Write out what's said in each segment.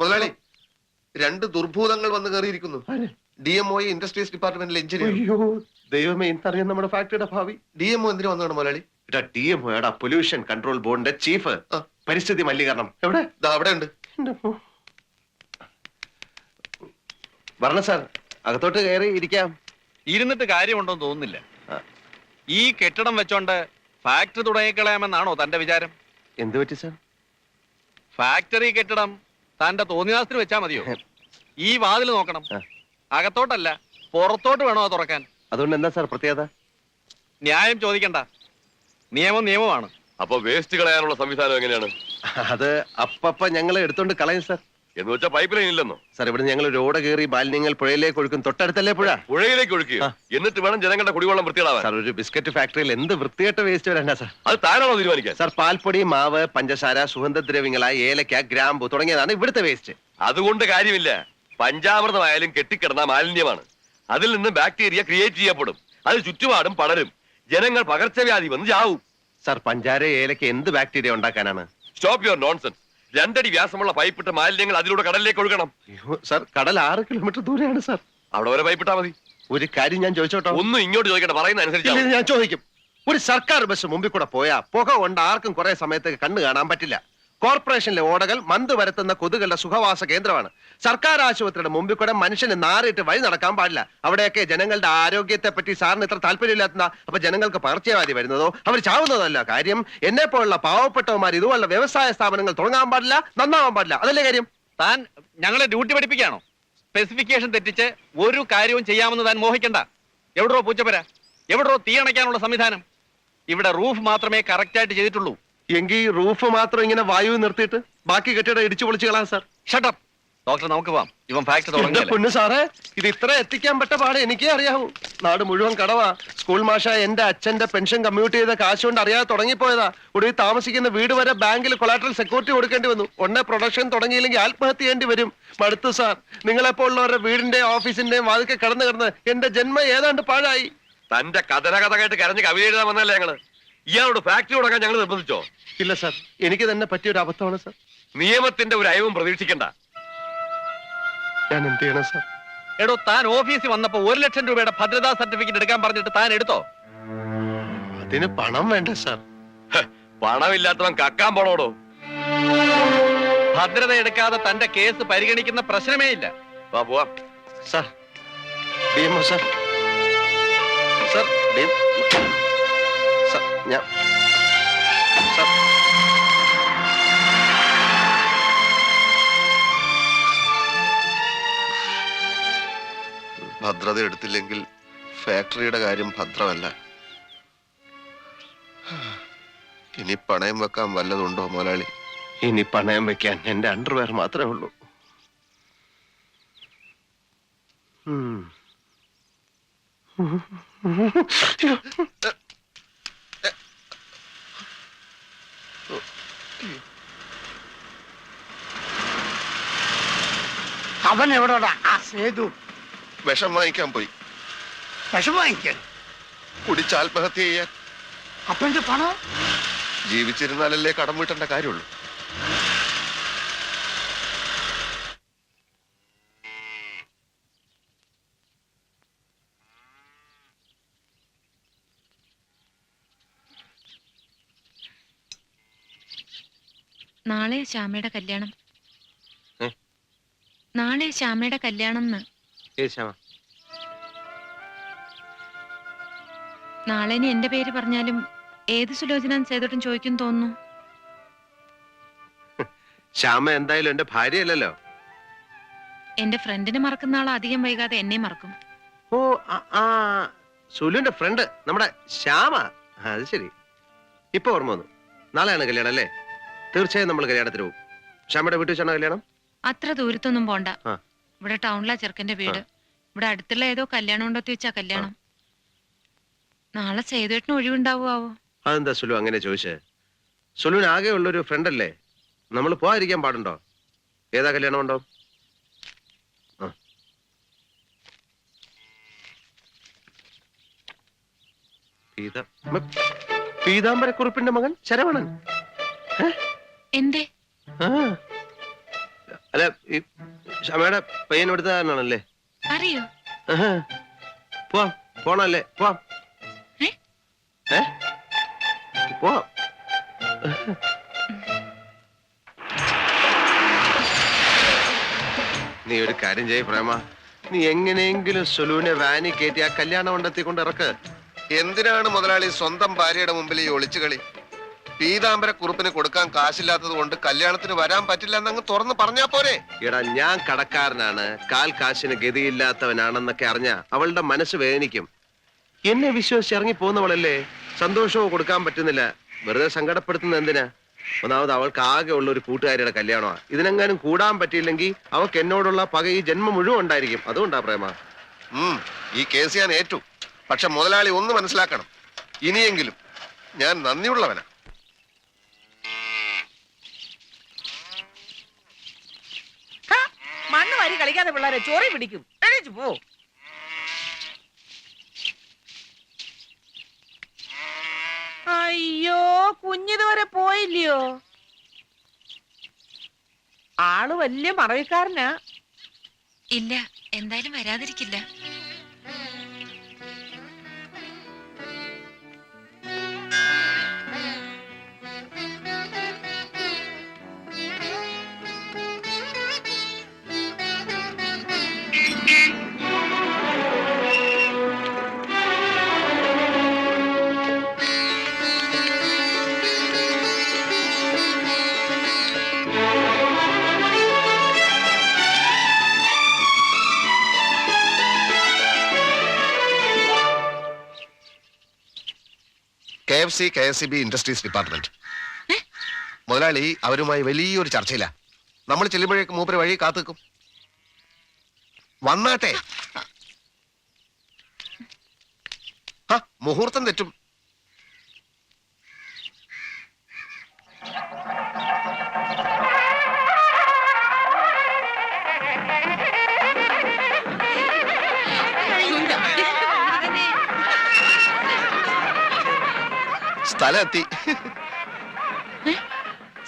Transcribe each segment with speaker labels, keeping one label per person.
Speaker 1: മുതലാളി രണ്ട് ദുർഭൂതങ്ങൾ വന്ന് കയറിയിരിക്കുന്നു? ഡി എം ഒ ഇൻഡസ്ട്രീസ് ഡിപ്പാർട്ട്മെന്റിലെ എഞ്ചിനീയർ
Speaker 2: അയ്യോ. ദൈവമേ ഇന്നറിയാം നമ്മുടെ ഫാക്ടറിയുടെ ഭാവി.
Speaker 1: ഡി എം ഒ എന്തിനു വന്നതാണ് മുതലാളി?
Speaker 2: ഡി എം ഒയുടെ പൊല്യൂഷൻ കൺട്രോൾ ബോർഡിന്റെ ചീഫ്
Speaker 1: ആ.
Speaker 2: പരിസ്ഥിതി മലിനീകരണം. എവിടെ?
Speaker 1: ദാ അവിടെ ഉണ്ട്.
Speaker 2: വരണം സാർ അകത്തോട്ട് കയറി ഇരിക്കാം.
Speaker 3: ഇരുന്നിട്ട് കാര്യമുണ്ടോന്ന് തോന്നുന്നില്ല.
Speaker 2: ആ.
Speaker 3: ഈ കെട്ടിടം വെച്ചോണ്ട് ഫാക്ടറി തുടങ്ങിക്കളയാമെന്നാണോ തന്റെ വിചാരം?
Speaker 2: എന്ത് പറ്റി സാർ?
Speaker 3: ഫാക്ടറി കെട്ടിടം തന്റെ തോന്നിയാസത്തിന് വെച്ചാ മതിയോ? ഈ വാതിൽ നോക്കണം.
Speaker 2: ആ.
Speaker 3: അകത്തോട്ടല്ല പുറത്തോട്ട് വേണോ അത് തുറക്കാൻ?
Speaker 2: അതുകൊണ്ട് എന്താ സാർ പ്രത്യേകത?
Speaker 3: ന്യായം ചോദിക്കണ്ട. നിയമം നിയമമാണ്.
Speaker 4: അപ്പൊ വേസ്റ്റ് കളയാനുള്ള സംവിധാനം എങ്ങനെയാണ്?
Speaker 2: അത് അപ്പപ്പ ഞങ്ങൾ എടുത്തോണ്ട് കളയും സാർ.
Speaker 4: എന്ന് വെച്ചാ പൈപ്പ് ലൈൻ ഇല്ലെന്നോ?
Speaker 2: സാർ ഇവിടെ ഞങ്ങൾ റോഡ് കയറി മാലിന്യങ്ങൾ പുഴയിലേക്ക് ഒഴുക്കും. തൊട്ടടുത്തല്ലേ പുഴ?
Speaker 4: പുഴയിലേക്ക് ഒഴുക്കുക എന്നിട്ട് വേണം ജനങ്ങളുടെ കുടിവെള്ളം വൃത്തിയിടാവാൻ
Speaker 2: സാർ ഒരു ബിസ്ക്കറ്റ് ഫാക്ടറിയിൽ എന്ത് വൃത്തികെട്ട വേസ്റ്റ് വരണ്ട സാർ.
Speaker 4: അത് താനാണോ തീരുമാനിക്കാം
Speaker 2: സാർ പാൽപ്പൊടി മാവ് പഞ്ചസാര സുഗന്ധദ്രവ്യങ്ങളായ ഏലക്ക ഗ്രാമ്പു തുടങ്ങിയതാണ് ഇവിടുത്തെ വേസ്റ്റ്
Speaker 4: അതുകൊണ്ട് കാര്യമില്ല. പഞ്ചാമൃതമായാലും കെട്ടിക്കിടന്ന മാലിന്യമാണ്. അതിൽ നിന്ന് ബാക്ടീരിയ ക്രിയേറ്റ് ചെയ്യപ്പെടും. അത് ചുറ്റുപാടും പടരും. ജനങ്ങൾ പകർച്ചവ്യാധി വന്ന് ചാവും.
Speaker 2: സാർ പഞ്ചാര ഏലക്ക എന്ത് ബാക്ടീരിയ ഉണ്ടാക്കാനാണ്?
Speaker 4: സ്റ്റോപ്പ് യുവർ നോൺസെൻസ് രണ്ടടി വ്യാസമുള്ള പൈപ്പിട്ട് മാലിന്യങ്ങൾ അതിലൂടെ കടലിലേക്ക് ഒഴുകണം.
Speaker 2: അയ്യോ സാർ കടൽ ആറ് കിലോമീറ്റർ ദൂരെയാണ് സാർ.
Speaker 4: അവിടെ വരെ പൈപ്പിട്ടാ മതി.
Speaker 2: ഒരു കാര്യം ഞാൻ ചോദിച്ചോട്ടോ?
Speaker 4: ഒന്നും ഇങ്ങോട്ട് ചോദിക്കട്ടെ പറയുന്ന
Speaker 2: ഇല്ല,
Speaker 4: അനുസരിച്ച്
Speaker 2: ഇത് ഞാൻ ചോദിക്കും. ഒരു സർക്കാർ ബസ് മുമ്പിൽ കൂടെ പോയാ പുക കൊണ്ട് ആർക്കും കുറെ സമയത്തേക്ക് കണ്ണു കാണാൻ പറ്റില്ല. കോർപ്പറേഷനിലെ ഓടകൾ മന്ത് വരത്തുന്ന കൊതുകളുടെ സുഖവാസ കേന്ദ്രമാണ്. സർക്കാർ ആശുപത്രിയുടെ മുമ്പിൽ കൂടെ മനുഷ്യന് നാറിയിട്ട് വഴി നടക്കാൻ പാടില്ല. അവിടെയൊക്കെ ജനങ്ങളുടെ ആരോഗ്യത്തെ പറ്റി സാറിന് ഇത്ര താല്പര്യമില്ലാത്ത അപ്പൊ ജനങ്ങൾക്ക് പകർച്ചവ്യാധി വരുന്നതോ അവർ ചാവുന്നതല്ല കാര്യം. എന്നെ പോലുള്ള പാവപ്പെട്ടവന്മാർ ഇതുപോലുള്ള വ്യവസായ സ്ഥാപനങ്ങൾ തുടങ്ങാൻ പാടില്ല നന്നാവാൻ പാടില്ല. അതല്ലേ കാര്യം?
Speaker 3: താൻ ഞങ്ങളെ ഡ്യൂട്ടി പഠിപ്പിക്കുകയാണോ? സ്പെസിഫിക്കേഷൻ തെറ്റിച്ച് ഒരു കാര്യവും ചെയ്യാമെന്ന് താൻ മോഹിക്കണ്ട. എവിടോ പൂച്ചപ്പര? എവിടോ തീയണയ്ക്കാനുള്ള സംവിധാനം? ഇവിടെ റൂഫ് മാത്രമേ കറക്റ്റായിട്ട് ചെയ്തിട്ടുള്ളൂ.
Speaker 2: എങ്കിൽ റൂഫ് മാത്രം ഇങ്ങനെ വായു നിർത്തിയിട്ട് ബാക്കി കെട്ടിടം ഇടിച്ചു പൊളിച്ചു കളാം സാർ
Speaker 3: ഷട്ടപ്പ് ഡോക്ടർ നമുക്ക് പോവാം. ഇവൻ ഫാക്ടറി
Speaker 2: എന്റെ
Speaker 3: തുടങ്ങിയല്ലേ
Speaker 2: പൊന്നു സാറേ ഇത് ഇത്ര എത്തിക്കാൻ പറ്റ പാട് എനിക്കേ അറിയാവൂ. നാട് മുഴുവൻ കടവാ. സ്കൂൾ മാഷ എന്റെ അച്ഛന്റെ പെൻഷൻ കമ്മ്യൂട്ട് ചെയ്ത കാശ് കൊണ്ട് അറിയാതെ തുടങ്ങിപ്പോയതാ. ഒടുവിൽ താമസിക്കുന്ന വീട് വരെ ബാങ്കിൽ കൊളാട്രൽ സെക്യൂരിറ്റി കൊടുക്കേണ്ടി വന്നു. ഉടനെ പ്രൊഡക്ഷൻ തുടങ്ങിയില്ലെങ്കിൽ ആത്മഹത്യ ചെയ്യേണ്ടി വരും. മടുത്തു സാർ. നിങ്ങളെപ്പോലുള്ളവരുടെ വീടിന്റെ ഓഫീസിന്റെയും വാതിക്കെ കടന്നു കിടന്ന് എന്റെ ജന്മം ഏതാണ്ട് പാഴായി.
Speaker 4: തന്റെ കഥന കഥ കേട്ട് കരഞ്ഞ് കവിത എഴുതാൻ വന്നല്ലേ ഞങ്ങൾ? ഇയാളോട് ഫാക്ടറി തുടങ്ങാൻ ഞങ്ങൾ നിർബന്ധിച്ചോ?
Speaker 2: ഇല്ല സാർ. എനിക്ക് തന്നെ പറ്റിയ ഒരു അബദ്ധമാണ് സാർ.
Speaker 4: നിയമത്തിന്റെ ഒരു അയവും പ്രതീക്ഷിക്കണ്ട.
Speaker 2: ഞാൻ എന്ത് ചെയ്യണം സാർ?
Speaker 3: എടോ താൻ ഓഫീസിൽ വന്നപ്പോ ഒരു ലക്ഷം രൂപയുടെ ഭദ്രതാ സർട്ടിഫിക്കറ്റ് എടുക്കാൻ പറഞ്ഞിട്ട് താൻ എടുത്തോ?
Speaker 2: അതിന് പണം വേണ്ട സാർ.
Speaker 4: പണമില്ലാത്തവൻ കക്കാൻ പോണോടോ?
Speaker 3: ഭദ്രത എടുക്കാതെ തന്റെ കേസ് പരിഗണിക്കുന്ന പ്രശ്നമേ ഇല്ല.
Speaker 4: വാ പോവാം.
Speaker 2: Sir D M sir. Sir D sir ഞാൻ
Speaker 1: ഭദ്രത എടുത്തില്ലെങ്കിൽ ഫാക്ടറിയുടെ കാര്യം ഭദ്രമല്ല. ഇനി പണയം വെക്കാൻ വല്ലതുണ്ടോ മുതലാളി
Speaker 2: ഇനി പണയം വെക്കാൻ എന്റെ അണ്ടർവെയർ മാത്രമേ ഉള്ളൂ.
Speaker 5: അവൻ എവിടെടാ? ആ സേതു.
Speaker 1: വിഷം വാങ്ങിക്കാൻ പോയി.
Speaker 5: വിഷം വാങ്ങിക്കാൻ?
Speaker 1: കുടിച്ച് ആത്മഹത്യ ചെയ്യാൻ.
Speaker 5: അപ്പന്റെ പണം?
Speaker 1: ജീവിച്ചിരുന്നാലല്ലേ കടം വീട്ടേണ്ട കാര്യമുള്ളൂ.
Speaker 6: നാളെ ശ്യാമയുടെ കല്യാണം. നാളെ ശ്യാമയുടെ കല്യാണം ന്ന്.
Speaker 2: ഏയ് ശ്യാമ,
Speaker 6: നാളെ ഇനി എന്റെ പേര് പറഞ്ഞാലും ഏത് സുലോചന സേതോട്ടും ചോദിക്കും തോന്നുന്നു.
Speaker 2: ശ്യാമ എന്തായാലും എന്റെ ഭാര്യയല്ലല്ലോ.
Speaker 6: എന്റെ ഫ്രണ്ടിനെ മറക്കുന്ന ആൾ അധികം വൈകാതെ എന്നെ മറക്കും.
Speaker 2: ഓ ആ, സുലുവിന്റെ ഫ്രണ്ട് നമ്മുടെ ശ്യാമ. അത് ശരി. ഇപ്പൊ ഓർമ്മ വന്നു. നാളെയാണ് കല്യാണം അല്ലേ? തീർച്ചയായും നമ്മൾ കല്യാണത്തിന് പോകും. ശ്യാമയുടെ വീട്ടിൽ വെച്ചാണോ കല്യാണം?
Speaker 6: അത്ര ദൂരത്തൊന്നും പോണ്ട.
Speaker 2: ആ.
Speaker 6: ഇവിടെ ടൗണിലാ ചെറുക്കന്റെ വീട്. ഇവിടെ അടുത്തുള്ള ഏതോ കല്യാണം ഉണ്ടോത്തി വെച്ചാ കല്യാണം. നാളെ സേതുവേട്ടന് ഒഴിവുണ്ടാവുമാവോ
Speaker 2: അതെന്താ സുലു അങ്ങനെ ചോദിച്ചേ? സുലുവിന് ആകെ ഉള്ളൊരു ഫ്രണ്ട് അല്ലേ നമ്മൾ പോകാതിരിക്കാൻ പാടുണ്ടോ? ഏതാ കല്യാണം ഉണ്ടോ? പീതാംബര കുറിപ്പിന്റെ മ- പീതാംബരക്കുറുപ്പിന്റെ മകൻ ശരവണൻ.
Speaker 6: എന്തേ?
Speaker 2: ആ. അല്ല ഈ ക്ഷമയുടെ പയ്യൻ എടുത്താണല്ലേ
Speaker 6: അറിയോ
Speaker 2: പോവാം പോണല്ലേ പോവാം.
Speaker 6: ഏ?
Speaker 2: പോവാം. നീ ഒരു കാര്യം ചെയ്യ പ്രേമ. നീ എങ്ങനെയെങ്കിലും സുലുവിനെ വാനി കയറ്റി ആ കല്യാണ മണ്ഡലത്തിൽ കൊണ്ട് ഇറക്ക്
Speaker 1: എന്തിനാണ് മുതലാളി സ്വന്തം ഭാര്യയുടെ മുമ്പിൽ ഈ ഒളിച്ചുകളി? പീതാംബര കുറുപ്പിന് കൊടുക്കാൻ കാശില്ലാത്തത് കൊണ്ട് കല്യാണത്തിന് വരാൻ പറ്റില്ല എന്നങ്ങ് തുറന്ന് പറഞ്ഞാ പോരെ.
Speaker 2: എടാ ഞാൻ കടക്കാരനാണ്. കാൽ കാശിന് ഗതിയില്ലാത്തവനാണെന്നൊക്കെ അറിഞ്ഞ അവളുടെ മനസ്സ് വേദനിക്കും. എന്നെ വിശ്വസിച്ച് ഇറങ്ങി പോകുന്നവളല്ലേ? സന്തോഷവും കൊടുക്കാൻ പറ്റുന്നില്ല. വെറുതെ സങ്കടപ്പെടുത്തുന്ന എന്തിനാ? ഒന്നാമത് അവൾക്ക് ആകെ ഉള്ള ഒരു കൂട്ടുകാരിയുടെ കല്യാണമാണ് ഇതിനെങ്ങാനും കൂടാൻ പറ്റിയില്ലെങ്കിൽ അവൾക്ക് എന്നോടുള്ള പക ഈ ജന്മം മുഴുവൻ ഉണ്ടായിരിക്കും. അതുകൊണ്ടാ പ്രേമ.
Speaker 1: ഉം ഈ കേസ് ഞാൻ ഏറ്റു. പക്ഷെ മുതലാളി ഒന്ന് മനസ്സിലാക്കണം. ഇനിയെങ്കിലും ഞാൻ നന്ദിയുള്ളവനാ.
Speaker 7: മണ്ണ് വാരി കളിക്കാതെ പിള്ളേരെ ചോറി പിടിക്കും. എണീച്ചു പോ. അയ്യോ കുഞ്ഞിതുവരെ പോയില്ലയോ? ആൾ വലിയ മറവിക്കാരനാ.
Speaker 6: ഇല്ല എന്തായാലും വരാതിരിക്കില്ല.
Speaker 1: F C K S C B industries department. മുതലാളി അവരുമായി വലിയൊരു ചർച്ചയില്ല നമ്മൾ ചെല്ലുമ്പോഴേക്ക് മൂപ്പര് വഴി കാത്തുക്കും വന്നാട്ടെ. മുഹൂർത്തം തെറ്റും. സ്ഥലം എത്തി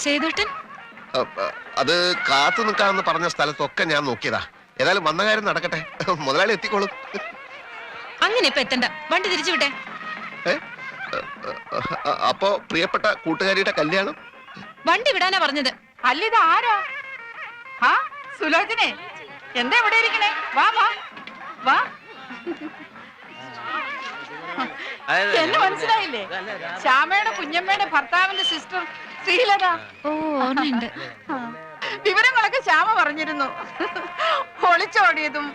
Speaker 6: സേതുട്ടൻ
Speaker 1: അത് കാത്തു നിൽക്കാമെന്ന് പറഞ്ഞ സ്ഥലത്തൊക്കെ ഞാൻ നോക്കിയതാ. ഏതായാലും വന്ന കാര്യം നടക്കട്ടെ. മുതലാളി എത്തിക്കോളും.
Speaker 6: അങ്ങനെ ഇപ്പൊ എത്തണ്ട. വണ്ടി തിരിച്ചു വിട്ടെ
Speaker 1: അപ്പോ പ്രിയപ്പെട്ട കൂട്ടുകാരിയുടെ കല്യാണം?
Speaker 6: വണ്ടി വിടാനാ പറഞ്ഞത്.
Speaker 7: അല്ല ഇത് ആരാ? ആ സുലോചനെ. എന്താ ഇവിടെ ഇരിക്കണേ? വാ വാ. വാ. എന്നെ മനസ്സിലായില്ലേ? ശ്യാമയുടെ കുഞ്ഞമ്മയുടെ ഭർത്താവിന്റെ സിസ്റ്റർ ശ്രീലത.
Speaker 6: ഓ ഓർമ്മയുണ്ട്.
Speaker 7: വിവരങ്ങളൊക്കെ ശ്യാമ പറഞ്ഞിരുന്നു. ഒളിച്ചോടിയതും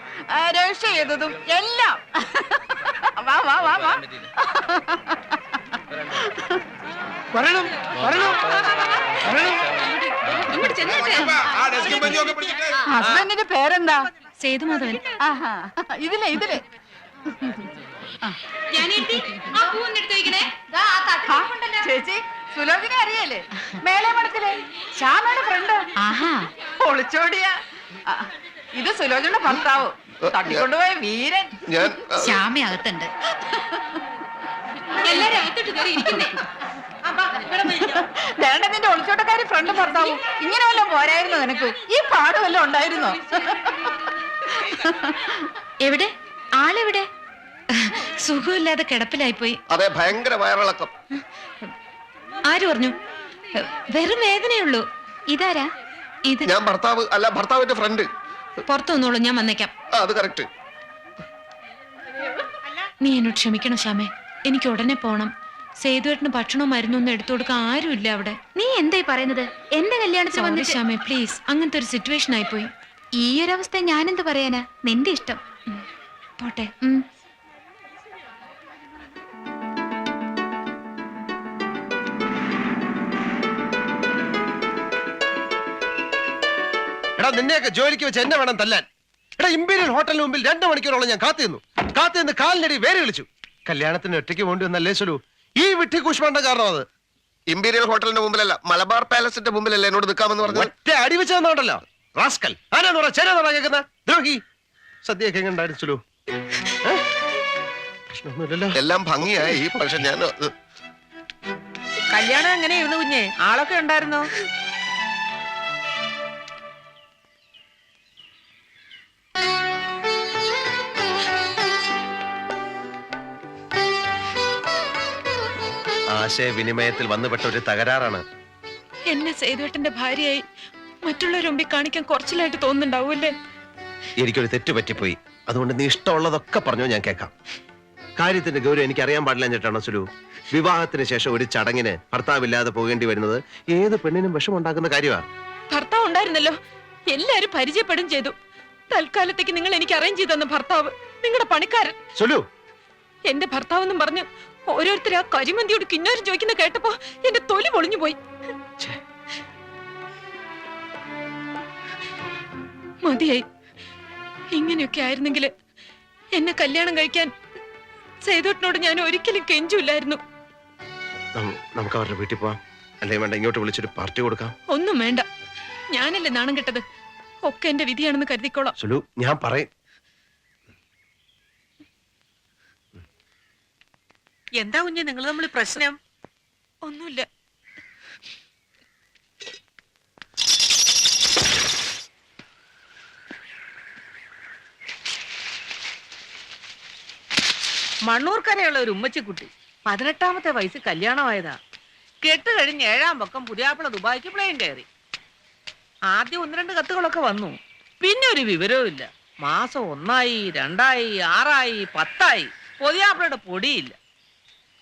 Speaker 7: രക്ഷ ചെയ്തതും എല്ലാം. വാ വാ വാ വാ.
Speaker 8: വരണം വരണം.
Speaker 7: ഹസ്ബൻഡിന്റെ പേരെന്താ?
Speaker 6: സേതുമാധവൻ.
Speaker 7: ആഹാ ഇതിലെ ഇതിലെ. ചേച്ചി സുലോചന അറിയല്ലേ? മേലെ മണത്തിലെ ശ്യാമയുടെ ഫ്രണ്ട്
Speaker 6: ആഹാ.
Speaker 7: ഒളിച്ചോടിയ. ആ, ഇത് സുലോചനയുടെ ഭർത്താവ്. തട്ടിക്കൊണ്ടുപോയ വീരൻ.
Speaker 6: ശ്യാമ അകത്തുണ്ട്. എല്ലാരും അകത്തോട്ട് കയറി ഇരിക്കുന്നേ.
Speaker 7: വേണ്ട നിന്റെ ഒളിച്ചോട്ടക്കാരി ഫ്രണ്ട് ഭർത്താവും. ഇങ്ങനെ വല്ലതും പോരായിരുന്നു നിനക്ക്? ഈ പാട് വല്ലതും ഉണ്ടായിരുന്നോ?
Speaker 6: എവിടെ? ആളെവിടെ? സുഖമില്ലാതെ കിടപ്പിലായിപ്പോയി.
Speaker 1: അതെ ഭയങ്കര വയറിളക്കം.
Speaker 6: ആര് പറഞ്ഞു? വെറും വേദനയുള്ളൂ. ഇതാരാ? ഇത്
Speaker 1: ഞാൻ ഭർത്താവ് അല്ല ഭർത്താവിന്റെ ഫ്രണ്ട്
Speaker 6: പുറത്തു വന്നോളൂ ഞാൻ വന്നേക്കാം.
Speaker 1: ആ അത് കറക്റ്റ്
Speaker 6: നീ എന്നോട് ക്ഷമിക്കണം ശ്യാമേ. എനിക്ക് ഉടനെ പോണം. സേതുവേട്ടന് ഭക്ഷണവും മരുന്നും ഒന്നും എടുത്തു കൊടുക്കാൻ ആരുമില്ല അവിടെ.
Speaker 9: നീ എന്തായി പറയുന്നത്? എന്റെ കല്യാണത്തിന് വന്നു
Speaker 6: ശ്യാമേ പ്ലീസ് അങ്ങനത്തെ ഒരു സിറ്റുവേഷൻ ആയിപ്പോയി.
Speaker 9: ഈ ഒരു അവസ്ഥ ഞാനെന്ത് പറയാനാ? നിന്റെ ഇഷ്ടം.
Speaker 6: പോട്ടെ.
Speaker 2: എടാ നിന്നെയൊക്കെ ജോലിക്ക് വെച്ച് എന്നെ വേണം തല്ലാൻ. എടാ ഇമ്പീരിയൽ ഹോട്ടലിന് മുമ്പിൽ രണ്ടു മണിക്കൂറോളം ഞാൻ കാത്തിരുന്നു. കാത്തിരുന്ന് കാലിനടി വേര് കളിച്ചു കല്യാണത്തിന് ഒറ്റയ്ക്ക് വേണ്ടി വന്നല്ലേ ചൊല്ലു ഈ വിട്ടി കൂഷ്മാണ്ട കാരണം അത്.
Speaker 1: ഇമ്പീരിയൽ ഹോട്ടലിന്റെ മുമ്പിലല്ല മലബാർ പാലസിന്റെ മുമ്പിലല്ല എന്നോട് നിൽക്കാമെന്ന് പറഞ്ഞു
Speaker 2: ഒറ്റ അടി വെച്ച് തന്നോണ്ടല്ലോ റാസ്കൽ ആരാന്ന് പറ ചേരാന്ന് പറ കേൾക്കുന്ന? ദ്രോഹി സദ്യയൊക്കെ? പ്രശ്നമൊന്നുമില്ലല്ലോ.
Speaker 1: എല്ലാം ഭംഗിയായി പക്ഷെ ഞാൻ
Speaker 7: കല്യാണം എങ്ങനെയായിരുന്നു കുഞ്ഞെ? ആളൊക്കെ ഉണ്ടായിരുന്നോ?
Speaker 2: ആശയവിനിമയത്തിൽ വന്നുപെട്ട ഒരു തകരാറാണ്.
Speaker 6: എന്നെ സേതുവേട്ടന്റെ ഭാര്യയായി മറ്റുള്ളവരെ മുമ്പിൽ കാണിക്കാൻ കുറച്ചിലായിട്ട് തോന്നുന്നുണ്ടാവൂല്ലേ
Speaker 2: എനിക്കൊരു തെറ്റ് പറ്റിപ്പോയി. അതുകൊണ്ട് നീ ഇഷ്ടമുള്ളതൊക്കെ പറഞ്ഞോ ഞാൻ കേൾക്കാം. കാര്യത്തിന്റെ ഗൗരവം എനിക്ക് അറിയാൻ പാടില്ല ചേട്ടാണോ സുലു? വിവാഹത്തിന് ശേഷം ഒരു ചടങ്ങിന് ഭർത്താവില്ലാതെ പോകേണ്ടി വരുന്നത് ഏത് പെണ്ണിനും വിഷമുണ്ടാക്കുന്ന കാര്യമാണ്
Speaker 6: ഭർത്താവ് ഉണ്ടായിരുന്നല്ലോ എല്ലാരും പരിചയപ്പെടും ചെയ്തു. തൽക്കാലത്തേക്ക് നിങ്ങൾ എനിക്ക് അറേഞ്ച് ചെയ്തു തന്ന ഭർത്താവ് നിങ്ങളുടെ പണിക്കാരൻ. എന്റെ ഭർത്താവ് എന്നും പറഞ്ഞ് ഓരോരുത്തർ ആ കരിമന്തിയോട് കിന്നോരം ചോദിക്കുന്ന കേട്ടപ്പോ എന്റെ തൊലി പൊളിഞ്ഞു പോയി. മതിയായി. ഇങ്ങനെയൊക്കെ ആയിരുന്നെങ്കിൽ എന്നെ കല്യാണം കഴിക്കാൻ സേതോട്ടിനോട് ഞാൻ ഒരിക്കലും കെഞ്ചില്ലായിരുന്നു.
Speaker 2: നമുക്ക് അവരുടെ വീട്ടിൽ പോവാം. അല്ലെങ്കിൽ വേണ്ട ഇങ്ങോട്ട് വിളിച്ചൊരു പാർട്ടി കൊടുക്കാം.
Speaker 6: ഒന്നും വേണ്ട. ഞാനല്ലേ നാണം കെട്ടത്? ഒക്കെ എന്റെ വിധിയാണെന്ന് കരുതിക്കോളാം.
Speaker 2: സുലു ഞാൻ പറയും.
Speaker 10: എന്താ കുഞ്ഞ് നിങ്ങൾ നമ്മൾ പ്രശ്നം?
Speaker 6: ഒന്നുമില്ല.
Speaker 10: മണ്ണൂർക്കരയുള്ള ഒരു ഉമ്മച്ചിക്കുട്ടി പതിനെട്ടാമത്തെ വയസ്സ് കല്യാണമായതാ. കെട്ട് കഴിഞ്ഞ് ഏഴാം പക്കം പുതിയാപ്പിള ദുബായിക്ക് പ്ലെയിൻ കയറി. ആദ്യം ഒന്ന് രണ്ട് കത്തുകളൊക്കെ വന്നു. പിന്നെ ഒരു വിവരവും ഇല്ല. മാസം ഒന്നായി രണ്ടായി ആറായി പത്തായി. പൊതിയാപ്പിളയുടെ പൊടിയില്ല.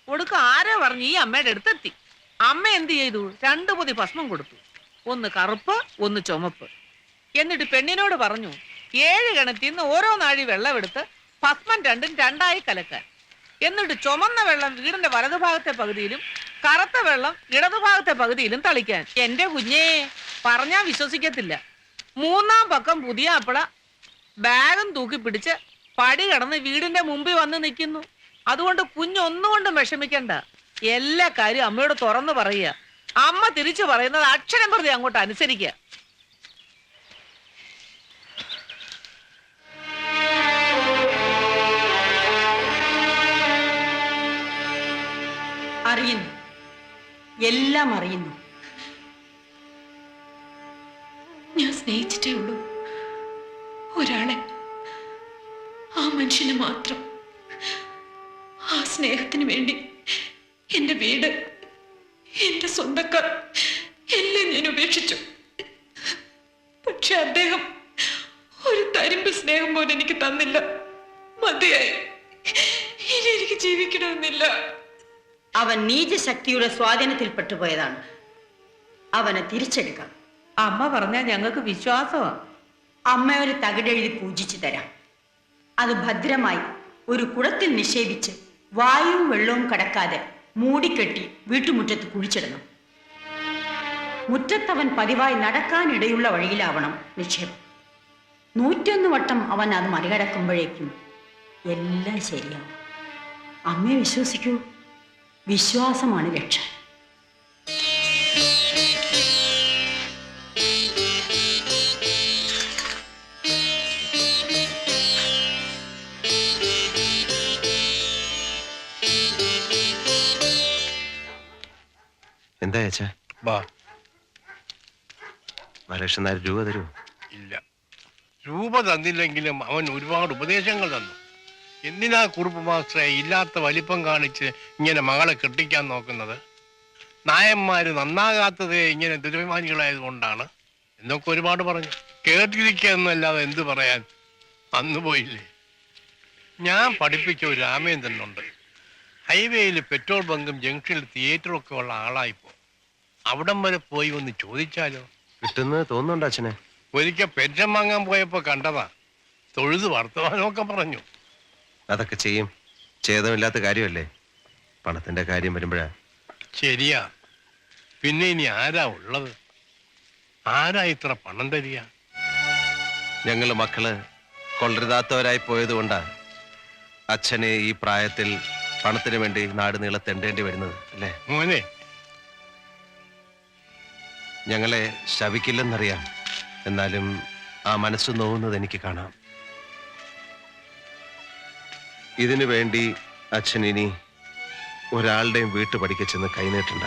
Speaker 10: ഒടുക്ക ആരോ പറഞ്ഞ് ഈ അമ്മയുടെ അടുത്തെത്തി. അമ്മ എന്ത് ചെയ്തു? രണ്ട് പൊതി ഭസ്മം കൊടുത്തു. ഒന്ന് കറുപ്പ് ഒന്ന് ചുമപ്പ്. എന്നിട്ട് പെണ്ണിനോട് പറഞ്ഞു ഏഴ് കിണറ്റിൽ നിന്ന് ഓരോ നാഴി വെള്ളമെടുത്ത് ഭസ്മം രണ്ടും രണ്ടായി കലക്കാൻ. എന്നിട്ട് ചുമന്ന വെള്ളം വീടിന്റെ വലതുഭാഗത്തെ പകുതിയിലും കറുത്ത വെള്ളം ഇടതുഭാഗത്തെ പകുതിയിലും തളിക്കാൻ. എന്റെ കുഞ്ഞേ പറഞ്ഞാ വിശ്വസിക്കത്തില്ല. മൂന്നാം പക്കം പുതിയ അപ്പള ബാഗും തൂക്കി പിടിച്ച് പടി കടന്ന് വീടിന്റെ മുമ്പിൽ വന്ന് നിൽക്കുന്നു അതുകൊണ്ട് കുഞ്ഞൊന്നുകൊണ്ടും വിഷമിക്കണ്ട. എല്ലാ കാര്യവും അമ്മയോട് തുറന്നു പറയുക. അമ്മ തിരിച്ചു പറയുന്നത് അക്ഷരം പ്രതി അങ്ങോട്ട് അനുസരിക്കുക.
Speaker 11: അറിയുന്നു. എല്ലാം അറിയുന്നു.
Speaker 6: സ്നേഹിച്ചിട്ടേ ഉള്ളൂ ഒരാളെ ആ മനുഷ്യനെ മാത്രം. ആ സ്നേഹത്തിന് വേണ്ടി എന്റെ വീട് എന്റെ സ്വന്തക്കാർ എല്ലാം ഞാൻ ഉപേക്ഷിച്ചു. പക്ഷെ അദ്ദേഹം ഒരു തരിമ്പ് സ്നേഹം പോലും എനിക്ക് തന്നില്ല. മതിയായി. ഇനി എനിക്ക് ജീവിക്കണമെന്നില്ല.
Speaker 11: അവൻ നീചശക്തിയുടെ സ്വാധീനത്തിൽപ്പെട്ടു പോയതാണ്. അവനെ തിരിച്ചെടുക്കാം.
Speaker 10: അമ്മ പറഞ്ഞാൽ ഞങ്ങൾക്ക് വിശ്വാസമാ.
Speaker 11: അമ്മ ഒരു തകിടെഴുതി പൂജിച്ചു തരാം. അത് ഭദ്രമായി ഒരു കുടത്തിൽ നിക്ഷേപിച്ച് വായുവും വെള്ളവും കടക്കാതെ മൂടിക്കെട്ടി വീട്ടുമുറ്റത്ത് കുഴിച്ചിടണം. മുറ്റത്തവൻ പതിവായി നടക്കാനിടയുള്ള വഴിയിലാവണം നിക്ഷേപം. നൂറ്റൊന്ന് വട്ടം അവൻ അത് മറികടക്കുമ്പോഴേക്കും എല്ലാം ശരിയാവും. അമ്മയെ വിശ്വസിക്കൂ. വിശ്വാസമാണ് രക്ഷ.
Speaker 2: എന്താ ചേച്ചാ
Speaker 5: ബാ
Speaker 2: ബാലകൃഷ്ണൻ രൂപ തരുമോ
Speaker 5: ഇല്ല. രൂപ തന്നില്ലെങ്കിലും അവൻ ഒരുപാട് ഉപദേശങ്ങൾ തന്നു. എന്തിനാ കുറുപ്പ് മാസ്റ്ററെ ഇല്ലാത്ത വലിപ്പം കാണിച്ച് ഇങ്ങനെ മകളെ കെട്ടിക്കാൻ നോക്കുന്നത്? നായന്മാര് നന്നാകാത്തത് ഇങ്ങനെ ദുരഭിമാനികളായത് കൊണ്ടാണ്. എന്നൊക്കെ ഒരുപാട് പറഞ്ഞു. കേട്ടിരിക്കുക എന്നല്ലാതെ എന്ത് പറയാൻ? അന്ന് പോയില്ലേ. ഞാൻ പഠിപ്പിച്ച ഒരു രാമേന്ദ്രനുണ്ട്. ഹൈവേയിൽ പെട്രോൾ ബങ്കും ജംഗ്ഷനിൽ തിയേറ്ററും ഒക്കെ ഉള്ള ആളായിപ്പോ. അവിടം വരെ പോയി ഒന്ന് ചോദിച്ചാലോ?
Speaker 2: കിട്ടുന്നത് തോന്നുന്നുണ്ട് അച്ഛനെ?
Speaker 5: ഒരിക്കൽ പെൻഷൻ വാങ്ങാൻ പോയപ്പോ കണ്ടതാ. തൊഴുത് വർത്തമാനമൊക്കെ പറഞ്ഞു.
Speaker 2: അതൊക്കെ ചെയ്യും. ഛേദമില്ലാത്ത കാര്യമല്ലേ? പണത്തിന്റെ കാര്യം വരുമ്പോഴാ.
Speaker 5: ശരിയാ. പിന്നെ ഇനി ആരാ ഉള്ളത്? ആരാ ഇത്ര പണം തരിക?
Speaker 2: ഞങ്ങൾ മക്കൾ കൊള്ളരുതാത്തവരായി പോയതുകൊണ്ടാ അച്ഛനെ ഈ പ്രായത്തിൽ പണത്തിന് വേണ്ടി നാട് നീളെ തെണ്ടേണ്ടി വരുന്നത് അല്ലേ?
Speaker 5: മോനെ
Speaker 2: ഞങ്ങളെ ശവിക്കില്ലെന്നറിയാം. എന്നാലും ആ മനസ്സ് നോവുന്നത് എനിക്ക് കാണാം. ഇതിനു വേണ്ടി അച്ഛൻ ഇനി ഒരാളുടെയും വീട്ടു പഠിക്കച്ചെന്ന് കൈനീട്ടണ്ട.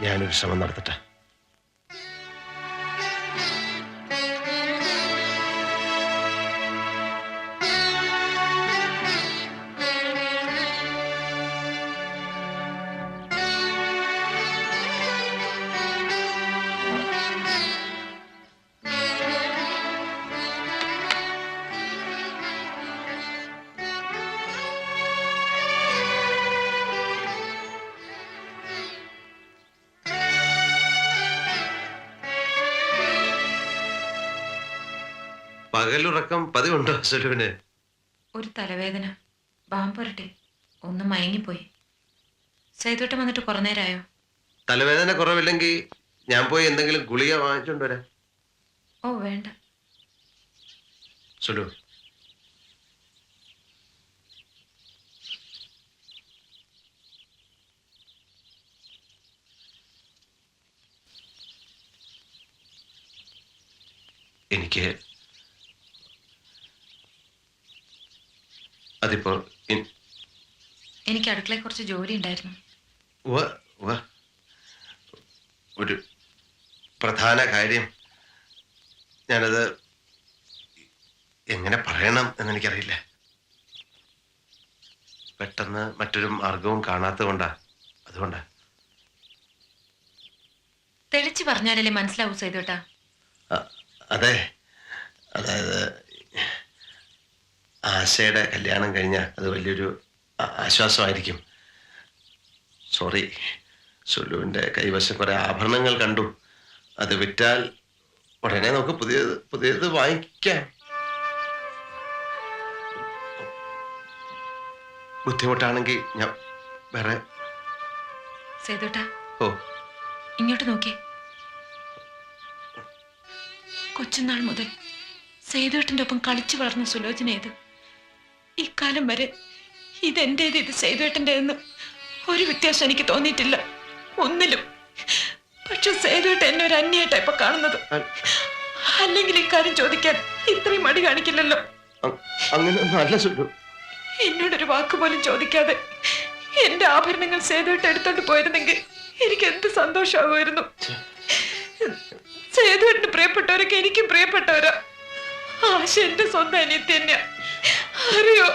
Speaker 2: ഞാനൊരു ശ്രമം നടത്തട്ടെ. പകലുറക്കം പതിവുണ്ടോ സുലുവിന്?
Speaker 6: ഒരു തലവേദന. ബാമ്പുരട്ടെ ഒന്ന് മയങ്ങിപ്പോയി. സൈതോട്ടം വന്നിട്ട് കുറേ നേരമായോ
Speaker 2: തലവേദന കുറവില്ലെങ്കിൽ ഞാൻ പോയി എന്തെങ്കിലും ഗുളിക വാങ്ങിച്ചോണ്ട് വരാം.
Speaker 6: ഓ വേണ്ട.
Speaker 2: സുലു. എനിക്ക് അതിപ്പോ
Speaker 6: എനിക്ക് അടുക്കളയിൽ കുറച്ച് ജോലി ഉണ്ടായിരുന്നു.
Speaker 2: ഒരു പ്രധാന കാര്യം. ഞാനത് എങ്ങനെ പറയണം എന്നെനിക്കറിയില്ല. പെട്ടെന്ന് മറ്റൊരു മാർഗവും കാണാത്തത് കൊണ്ടാ അതുകൊണ്ടാ.
Speaker 6: തെളിച്ച് പറഞ്ഞാലല്ലേ മനസ്സിലാവൂ
Speaker 2: സൈതോട്ടാ. അതെ. അതായത് ആശയുടെ കല്യാണം കഴിഞ്ഞാൽ അത് വലിയൊരു ആശ്വാസമായിരിക്കും. സോറി സുലുവിന്റെ കൈവശം കുറേ ആഭരണങ്ങൾ കണ്ടു. അത് വിറ്റാൽ ഉടനെ നമുക്ക് പുതിയത് പുതിയത് വാങ്ങിക്കാം. ബുദ്ധിമുട്ടാണെങ്കിൽ ഞാൻ വേറെ ഓ.
Speaker 6: ഇങ്ങോട്ട് നോക്കിയേ കൊച്ചുനാൾ മുതൽ സേതുവേട്ടന്റെ ഒപ്പം കളിച്ചു വളർന്ന സുലോചന ഏത്? ഇക്കാലം വരെ ഇതെന്റേത് ഇത് സേതുവേട്ടന്റെതെന്ന് ഒരു വ്യത്യാസം എനിക്ക് തോന്നിയിട്ടില്ല. ഒന്നിലും. പക്ഷെ സേതുവേട്ടൻ എന്നെ ഒരു അന്യായിട്ടാ ഇപ്പൊ കാണുന്നത്. അല്ലെങ്കിൽ ഇക്കാര്യം ചോദിക്കാൻ ഇത്രയും മടി കാണിക്കില്ലല്ലോ.
Speaker 2: നല്ല
Speaker 6: എന്നോടൊരു വാക്ക് പോലും ചോദിക്കാതെ എന്റെ ആഭരണങ്ങൾ സേതുവേട്ട എടുത്തോണ്ട് പോയിരുന്നെങ്കിൽ എനിക്ക് എന്ത് സന്തോഷമാകുമായിരുന്നു സേതുവേട്ടന് പ്രിയപ്പെട്ടവരൊക്കെ എനിക്കും പ്രിയപ്പെട്ടവരാ. ആശ എന്റെ സ്വന്തം അനിയത്തി തന്നെയാ. അറിയോ